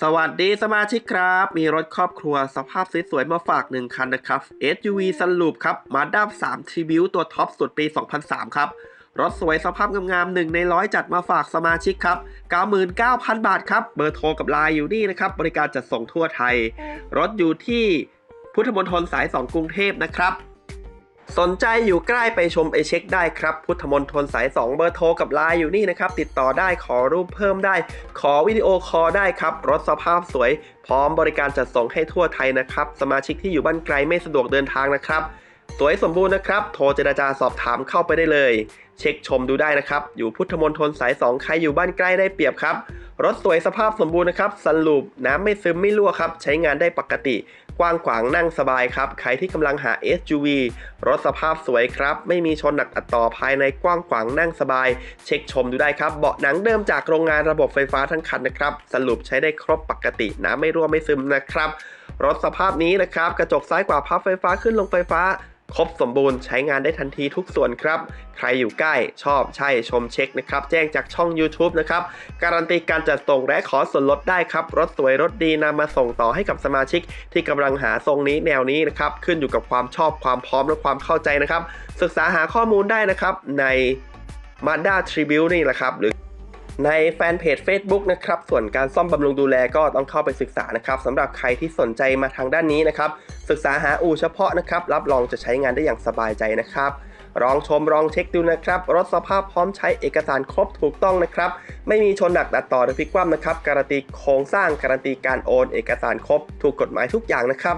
สวัสดีสมาชิกครับ มีรถครอบครัวสภาพสวยๆมาฝากหนึ่งคันนะครับ SUV สลูปครับ มาด้า3 Tribute ตัวท็อปสุดปี 2003 ครับ รถสวยสภาพงามๆหนึ่งในร้อยจัดมาฝากสมาชิกครับ 99,000 บาทครับ เบอร์โทรกับไลน์อยู่นี่นะครับ บริการจัดส่งทั่วไทย รถอยู่ที่พุทธมณฑลสาย 2 กรุงเทพนะครับ สนใจอยู่ใกล้ไปชมไปเช็คได้ครับ พุทธมนทนสาย 2 เบอร์โทรกับไลน์อยู่นี่นะครับ ติดต่อได้ขอรูปเพิ่มได้ ขอวิดีโอคอลได้ครับ รถสภาพสวย พร้อมบริการจัดส่งให้ทั่วไทยนะครับ สมาชิกที่อยู่บ้านไกลไม่สะดวกเดินทางนะครับ สวยสมบูรณ์นะครับ โทรเจราจาสอบถามเข้าไปได้เลย เช็คชมดูได้นะครับ อยู่พุทธมณฑลสาย 2 ใครอยู่บ้านใกล้ได้เปรียบครับ รถสวยสภาพสมบูรณ์นะครับสันลูปน้ำไม่ซึมไม่รั่วครับ ใช้งานได้ปกติ กว้างขวางนั่งสบายครับ ใครที่กำลังหา SUV รถสภาพสวยครับ ไม่มีชนหนักอัดต่อภายในกว้างขวางนั่งสบาย เช็คชมดูได้ครับ เบาะหนังเดิมจากโรงงานระบบไฟฟ้าทั้งคันนะครับสรุปใช้ได้ครบปกติน้ำไม่รั่วไม่ซึมนะครับ รถสภาพนี้นะครับ กระจกซ้ายขวาพับไฟฟ้าขึ้นลงไฟฟ้า ครบสมบูรณ์ใช้งานได้ทันทีทุกส่วนครับ ใครอยู่ใกล้ชอบใช่ชมเช็คนะครับ แจ้งจากช่อง YouTube นะครับ การันตีการจัดส่งและขอส่วนลดได้ครับ รถสวยรถดีนำมาส่งต่อให้กับสมาชิก ที่กำลังหาทรงนี้แนวนี้นะครับ ขึ้นอยู่กับความชอบความพร้อมและความเข้าใจนะครับ ศึกษาหาข้อมูลได้นะครับใน Mazda Tribute นี่แหละครับหรือ ในแฟนเพจ Facebook นะครับ ส่วนการซ่อมบำรุงดูแลก็ต้องเข้าไปศึกษานะครับสำหรับใครที่สนใจมาทางด้านนี้นะครับ ศึกษาหาอู่เฉพาะนะครับ รับรองจะใช้งานได้อย่างสบายใจนะครับ ลองชมลองเช็คดูนะครับ รถสภาพพร้อมใช้เอกสารครบถูกต้องนะครับ ไม่มีชนหนักดัดต่อหรือพลิกคว่ำนะครับ การันตีโครงสร้างการันตีการโอน เอกสารครบ ถูกกฎหมายทุกอย่างนะครับ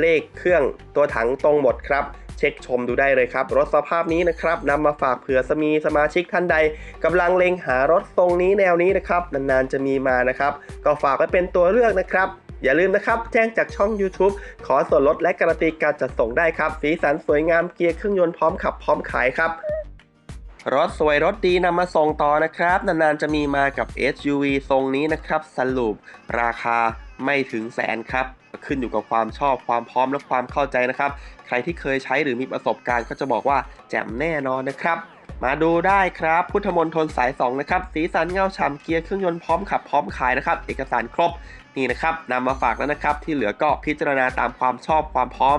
เลขเครื่องตัวถังตรงหมดครับ ช็คชมดูได้เลยครับ รถสภาพนี้นะครับนำมาฝากเผื่อสมีสมาชิกท่านใดกำลังเล็งหารถทรงนี้แนวนี้นะครับนานๆจะมีมานะครับก็ฝากไว้เป็นตัวเลือกนะครับอย่าลืมนะครับ แจ้งจากช่อง YouTube ขอส่วนลดและการันตีการจัดส่งได้ครับ สีสันสวยงามเกียร์เครื่องยนต์พร้อมขับพร้อมขายครับ รถสวยรถดีนำมาส่งต่อนะครับ นานๆจะมีมากับ SUV ทรงนี้นะครับ สรุปราคาไม่ถึงแสนครับ ขึ้นอยู่กับความชอบความพร้อมและความเข้าใจนะครับ ใครที่เคยใช้หรือมีประสบการณ์ก็จะบอกว่าแจ่มแน่นอนนะครับ มาดูได้ครับ พุทธมณฑลสาย 2 นะครับ สีสันเงาฉ่ำเกียร์เครื่องยนต์พร้อมขับพร้อมขายนะครับ เอกสารครบนี่นะครับนำมาฝากแล้วนะครับ ที่เหลือก็พิจารณาตามความชอบความพร้อม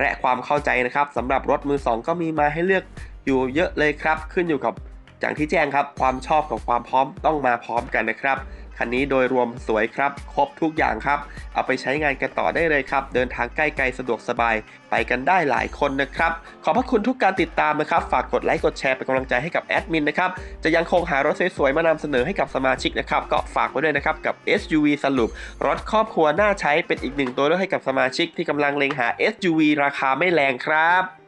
และความเข้าใจนะครับสำหรับรถมือ 2 ก็มีมาให้เลือกอยู่เยอะเลยครับ ขึ้นอยู่กับอย่างที่แจ้งครับ ความชอบกับความพร้อมต้องมาพร้อมกันนะครับ คันนี้โดยรวมสวยครับ ครบทุกอย่างครับ เอาไปใช้งานกันต่อได้เลยครับ เดินทางใกล้ๆสะดวกสบาย ไปกันได้หลายคนนะครับ ขอบพระคุณทุกการติดตามนะครับ ฝากกดไลค์กดแชร์เป็นกำลังใจให้กับแอดมินนะครับ จะยังคงหารถสวยๆมานำเสนอให้กับสมาชิกนะครับ ก็ฝากไว้ด้วยนะครับกับ SUV สรุป รถครอบครัวน่าใช้เป็นอีกหนึ่งตัวเลือกให้กับสมาชิกที่กำลังเล็งหา SUV ราคาไม่แรงครับ